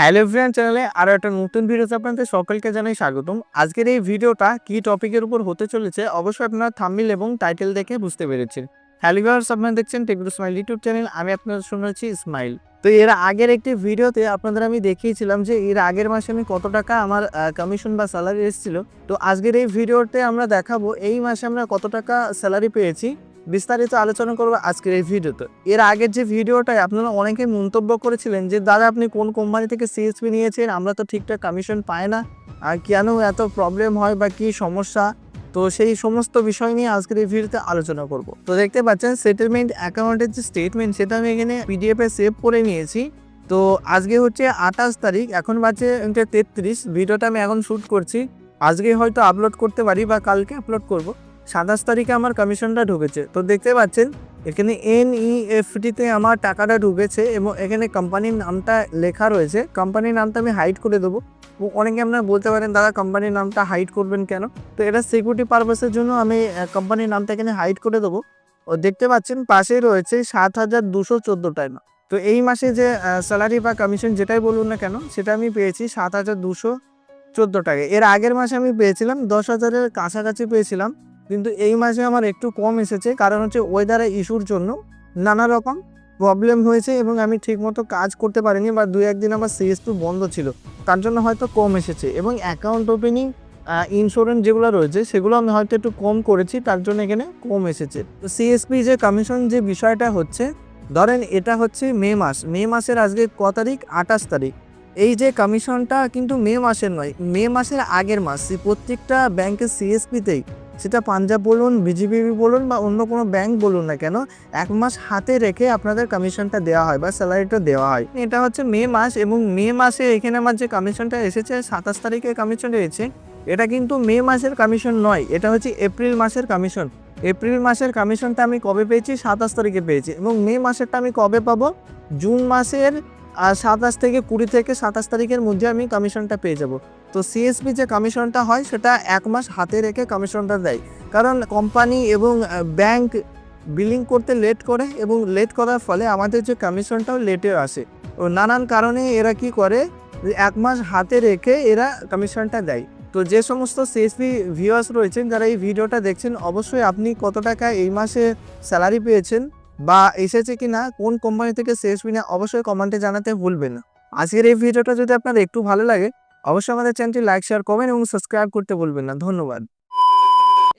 Hello friend চ্যানেলে আরও একটা নতুন ভিডিওতে আপনাদের সকলকে জানাই স্বাগতম। আজকের এই ভিডিওটা কি টপিকের উপর হতে চলেছে অবশ্যই আপনারা থাম্বনেল এবং টাইটেল দেখে বুঝতে পেরেছেন। হ্যালো ভিউয়ার্স আপনারা দেখছেন টেকরু স্মাইল ইউটিউব চ্যানেল আমি আপনাদের শুনেছি স্মাইল তো এর আগের একটি ভিডিওতে আপনাদের আমি দেখিয়েছিলাম যে এর আগের মাসে আমি কত টাকা আমার কমিশন বা স্যালারি এসেছিল। তো আজকের এই ভিডিওতে আমরা দেখাবো এই মাসে আমরা কত টাকা স্যালারি পেয়েছি। বিস্তারিত আলোচনা করব আজকের এই ভিডিওতে। এর আগের যে ভিডিওটায় আপনারা অনেকে মন্তব্য করেছিলেন যে, দাদা, আপনি কোন কোম্পানি থেকে সিএসপি নিয়েছেন? আমরা তো ঠিকঠাক কমিশন পাই না। আর কেন এত প্রবলেম হয় বা কি সমস্যা? তো সেই সমস্ত বিষয় নিয়ে আজকের এই ভিডিওতে আলোচনা করব। তো দেখতে পাচ্ছেন সেটেলমেন্ট অ্যাকাউন্টের যে স্টেটমেন্ট সেটা আমি এখানে পিডিএফে সেভ করে নিয়েছি। তো আজকে হচ্ছে আঠাশ তারিখ, এখন বাজে তেত্রিশ। ভিডিওটা আমি এখন শ্যুট করছি। আজকে হয়তো আপলোড করতে পারি বা কালকে আপলোড করব। সাতাশ তারিখে আমার কমিশনটা ঢুকেছে। তো দেখতে পাচ্ছেন, এখানে এন ই এফটিতে আমার টাকাটা ঢুকেছে এবং এখানে কোম্পানির নামটা লেখা রয়েছে। কোম্পানির নামটা আমি হাইড করে দেবো। অনেকে আপনারা বলতে পারেন, দাদা কোম্পানির নামটা হাইড করবেন কেন? তো এটা সিকিউরিটি পারপাসের জন্য আমি কোম্পানির নামটা এখানে হাইড করে দেবো। ও, দেখতে পাচ্ছেন, পাশে রয়েছে সাত হাজার দুশো চোদ্দ টাকা। তো এই মাসে যে স্যালারি বা কমিশন যেটাই বলুন না কেন, সেটা আমি পেয়েছি সাত হাজার দুশো চোদ্দ টাকা। এর আগের মাসে আমি পেয়েছিলাম দশ হাজারের কাছাকাছি পেয়েছিলাম। কিন্তু এই মাসে আমার একটু কম এসেছে, কারণ হচ্ছে ওয়েদারে ইস্যুর জন্য নানা রকম প্রবলেম হয়েছে এবং আমি ঠিকমতো কাজ করতে পারিনি বা দু একদিন আমার সিএসপি বন্ধ ছিল। তার জন্য হয়তো কম এসেছে এবং অ্যাকাউন্ট ওপেনিং ইন্স্যুরেন্স যেগুলো রয়েছে সেগুলো আমি হয়তো একটু কম করেছি, তার জন্য এখানে কম এসেছে। তো সিএসপি যে কমিশন যে বিষয়টা হচ্ছে, ধরেন এটা হচ্ছে মে মাস, মে মাসের আজকে ক তারিখ? আঠাশ তারিখ। এই যে কমিশনটা কিন্তু মে মাসের নয়, মে মাসের আগের মাস। প্রত্যেকটা ব্যাংকের সিএসপিতেই সেটা পাঞ্জাব বলুন বিজিবি বলুন বা অন্য কোনো ব্যাংক বলুন না কেন, এক মাস হাতে রেখে আপনাদের কমিশনটা দেওয়া হয় বা স্যালারিটা দেওয়া হয়। এটা হচ্ছে মে মাস এবং মে মাসে এখানে আমার যে কমিশনটা এসেছে, সাতাশ তারিখে কমিশনটা এসেছে, এটা কিন্তু মে মাসের কমিশন নয়, এটা হচ্ছে এপ্রিল মাসের কমিশন এপ্রিল মাসের কমিশনটা আমি কবে পেয়েছি? সাতাশ তারিখে পেয়েছি এবং মে মাসেরটা আমি কবে পাবো? জুন মাসের সাতাশ থেকে কুড়ি থেকে সাতাশ তারিখের মধ্যে আমি কমিশনটা পেয়ে যাব। তো সিএসপি যে কমিশনটা হয়, সেটা এক মাস হাতে রেখে কমিশনটা দেয়। কারণ কোম্পানি এবং ব্যাংক বিলিং করতে লেট করে এবং লেট করার ফলে আমাদের যে কমিশনটাও লেটে আসে। ও নানান কারণে এরা কি করে? এক মাস হাতে রেখে এরা কমিশনটা দেয়। তো যে সমস্ত সিএসপি ভিউয়ার্স রয়েছেন, যারা এই ভিডিওটা দেখছেন, অবশ্যই আপনি কত টাকা এই মাসে স্যালারি পেয়েছেন বা এসেছে কি না কোন কোম্পানি থেকে সিএসপি না অবশ্যই কমেন্টে জানাতে ভুলবেন আজকের এই ভিডিওটা যদি আপনার একটু ভালো লাগে অবশ্যই আমাদের চ্যানেলটি লাইক শেয়ার কমেন্ট এবং সাবস্ক্রাইব করতে ভুলবেন না। ধন্যবাদ।